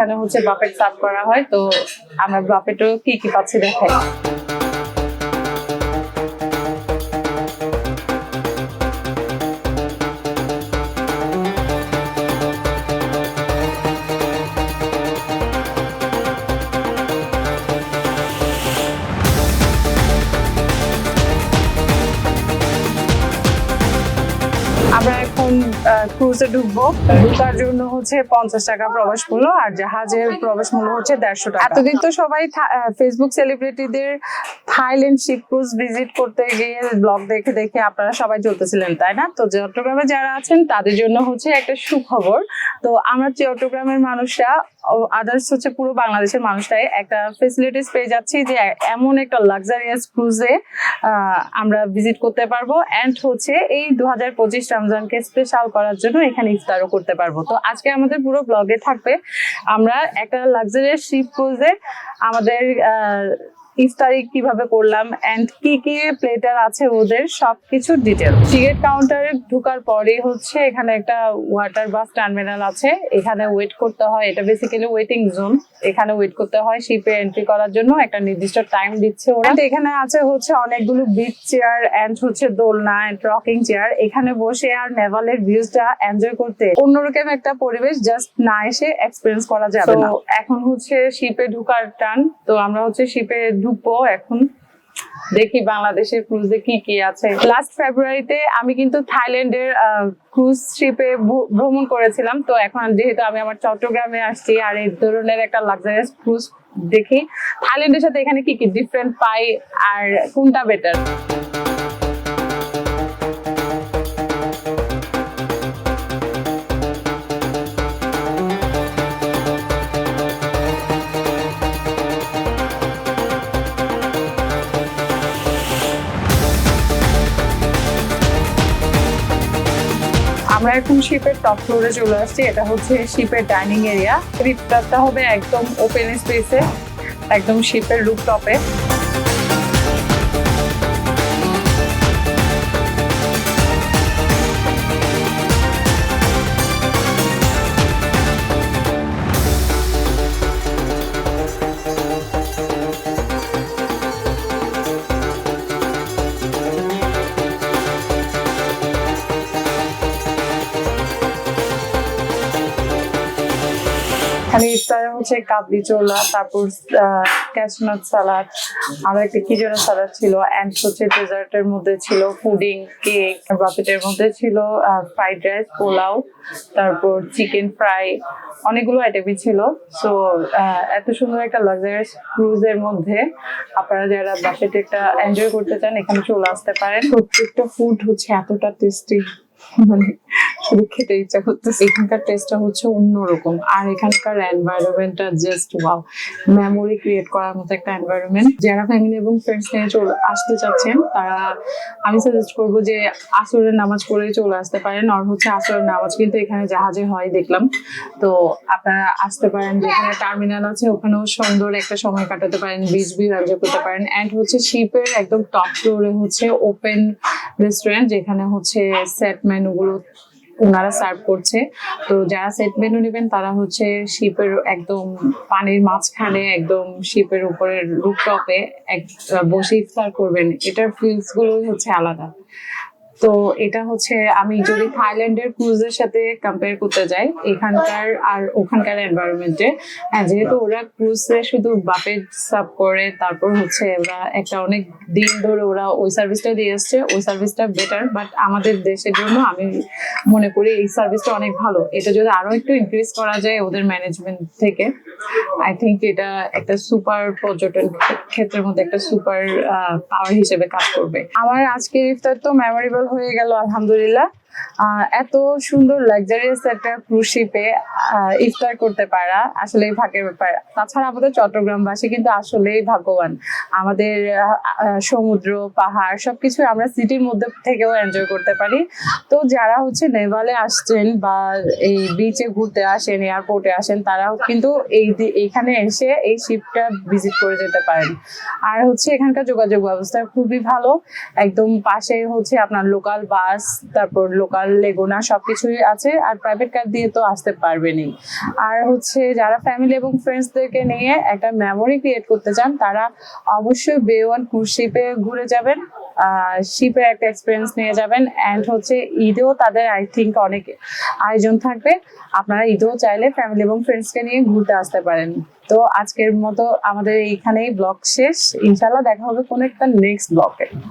এখানে হচ্ছে buffet serve করা হয় তো আমরা বাফেটও কি কি পাচ্ছি দেখাই। আমরা এখন ক্রুজে ঢুকবো ঢুকার জন্য হচ্ছে পঞ্চাশ টাকা প্রবেশ মূল্য আর জাহাজের প্রবেশ মূল্য হচ্ছে দেড়শো টাকা। এতদিন তো সবাই ফেসবুক সেলিব্রিটিদের থাইল্যান্ড শিপ ক্রুজ ভিজিট করতে গিয়ে ব্লগ দেখে দেখে আপনারা সবাই চলতেছিলেন, তাই না? তো চট্টগ্রামে যারা আছেন, তাদের জন্য হচ্ছে একটা সুখবর। তো আমরা চট্টগ্রামের মানুষরা আদার্স হচ্ছে পুরো বাংলাদেশের মানুষরাই একটা ফেসিলিটিস পেয়ে যাচ্ছি যে এমন একটা লাক্সারিয়াস ক্রুজে আমরা ভিজিট করতে পারব। অ্যান্ড হচ্ছে এই দু হাজার পঁচিশ রমজানকে স্পেশাল করার জন্য এখানে ইফতারও করতে পারব। তো আজকে আমাদের পুরো ব্লগে থাকবে। আমরা একটা লাক্সারিয়াস শিপ ক্রুজে আমাদের ইফতারি কীভাবে করলাম এন্ড কি কি প্লেটার আছে ওদের সবকিছু ডিটেল টিকিট কাউন্টারে ঢোকার পরেই হচ্ছে এখানে একটা ওয়াটার বাস টার্মিনাল আছে। এখানে ওয়েট করতে হয় এটা বেসিক্যালি ওয়েটিং জোন এখানে ওয়েট করতে হয় শিপে এন্ট্রি করার জন্য একটা নির্দিষ্ট টাইম দিচ্ছে ওরা। এখানে আছে হচ্ছে অনেকগুলো বিচ চেয়ার এন্ড হচ্ছে দোলনা এন্ড রকিং চেয়ার এখানে বসে আর নেভালের ভিউজটা এনজয় করতে অন্যরকম একটা পরিবেশ জাস্ট না এসে এক্সপিরিয়েন্স করা যাবে না। এখন হচ্ছে শিপে ঢুকার টান তো আমরা হচ্ছে শিপে ঢুকবো এখন। দেখি বাংলাদেশের ক্রুজে কি কি আছে। লাস্ট ফেব্রুয়ারিতে আমি কিন্তু থাইল্যান্ডের ক্রুজ শিপে ভ্রমণ করেছিলাম। তো এখন যেহেতু আমি আমার চট্টগ্রামে আসছি, আর এই ধরনের একটা লাক্সারিয়াস ক্রুজ দেখি, থাইল্যান্ডের সাথে এখানে কি কি ডিফারেন্ট পাই, আর কোনটা বেটার আমরা এখন শিপের টপ ফ্লোরে চলে আসছি। এটা হচ্ছে শিপের ডাইনিং এরিয়া রিপটারটা হবে একদম ওপেন স্পেসে একদম শিপের রুপ টপে ইফতারে হচ্ছে কাবলি চোলা, তারপর ক্যাশনাট সালাদ আর একটা কি যেন সালাদ ছিল অ্যান্ড হচ্ছে ডেজার্টের মধ্যে ছিল পুডিং কেক বাফেটের মধ্যে ছিল ফ্রাইড রাইস পোলাও, তারপর চিকেন ফ্রাই অনেকগুলো আইটেমই ছিল। সো এত সুন্দর একটা লাক্সারিয়াস ক্রুজের মধ্যে আপনারা যারা বাফেটে একটা এনজয় করতে চান, এখানে চলে আসতে পারেন। প্রত্যেকটা ফুড হচ্ছে এতটা টেস্টি মানে খেতে ইচ্ছা করতেছে। এখানকার টেস্টটা হচ্ছে অন্যরকম। আর এখানকার এনভায়রনমেন্টটা জাস্ট ওয়াও মেমোরি ক্রিয়েট করার মতো একটা এনভায়রনমেন্ট যারা ফ্যামিলি এবং ফ্রেন্ডস নিয়ে চলে আসতে চাচ্ছেন, তারা আমি সাজেস্ট করব যে আসরের নামাজ পড়ে চলে আসতে পারেন। আর হচ্ছে আসরের নামাজ কিন্তু এখানে জাহাজে হয়, দেখলাম। তো আপনারা আসতে পারেন যেখানে টার্মিনাল আছে, ওখানেও সুন্দর একটা সময় কাটাতে পারেন বিচ ভিউ এনজয় করতে পারেন। অ্যান্ড হচ্ছে শিপের একদম টপ ফ্লোরে হচ্ছে ওপেন রেস্টুরেন্ট যেখানে হচ্ছে সেট মেনুগুলো ওনারা সার্ভ করছে। তো যারা সেট মেনু নেবেন, তারা হচ্ছে শিপের একদম পানির মাঝখানে, একদম শিপের উপরে রুপটপে এক বসে ইফতার করবেন। এটার ফিলসগুলো হচ্ছে আলাদা। তো এটা হচ্ছে আমি যদি থাইল্যান্ডের ক্রুজের সাথে কম্পেয়ার করতে যাই, এখানকার আর ওখানকার এনভায়রনমেন্টে হ্যাঁ যেহেতু ওরা ক্রুজে শুধু বাপে সার্ভ করে, তারপর হচ্ছে ওরা একটা অনেক দিন ধরে ওরা ওই সার্ভিসটা দিয়ে আসছে, ওই সার্ভিসটা বেটার বাট আমাদের দেশের জন্য আমি মনে করি এই সার্ভিসটা অনেক ভালো। এটা যদি আরও একটু ইনক্রিজ করা যায় ওদের ম্যানেজমেন্ট থেকে আই থিঙ্ক এটা একটা সুপার পর্যটন ক্ষেত্রের মধ্যে একটা সুপার পাওয়ার হিসেবে কাজ করবে। আমার আজকের ইফতার তো মেমোরেবল হয়ে গেল, আলহামদুলিল্লাহ। এত সুন্দর লাক্সারিয়াস একটা ক্রুজ ইফতার করতে পারা আসলে ভাগ্যের ব্যাপার। তাছাড়া আমাদের চট্টগ্রামবাসী কিন্তু আসলেই ভাগ্যবান। আমাদের সমুদ্র, পাহাড় সবকিছু আমরা সিটির মধ্যে থেকেও এনজয় করতে পারি। তো যারা হচ্ছে নেভালে আসছেন বা এই বিচে ঘুরতে আসেন এয়ারপোর্টে আসেন, তারাও কিন্তু এই এইখানে এসে এই শিপটা ভিজিট করে যেতে পারেন। আর হচ্ছে এখানকার যোগাযোগ ব্যবস্থা খুবই ভালো। একদম পাশে হচ্ছে আপনার লোকাল বাস তারপর লোকাল লেগুনা সবকিছুই আছে, আর প্রাইভেট কার দিয়ে তো আসতে পারবেনই। আর হচ্ছে যারা ফ্যামিলি এবং ফ্রেন্ডসদেরকে নিয়ে একটা মেমোরি ক্রিয়েট করতে চান, তারা অবশ্যই বে ওয়ান শিপে ঘুরে যাবেন শিপের একটা এক্সপিরিয়েন্স নিয়ে যাবেন অ্যান্ড হচ্ছে ঈদেও তাদের আই থিঙ্ক অনেক আয়োজন থাকবে। আপনারা ঈদেও চাইলে ফ্যামিলি এবং ফ্রেন্ডসকে নিয়ে ঘুরতে আসতে পারেন। তো আজকের মতো আমাদের এইখানেই ব্লগ শেষ। ইনশাল্লাহ দেখা হবে কোনো একটা নেক্সট ব্লগে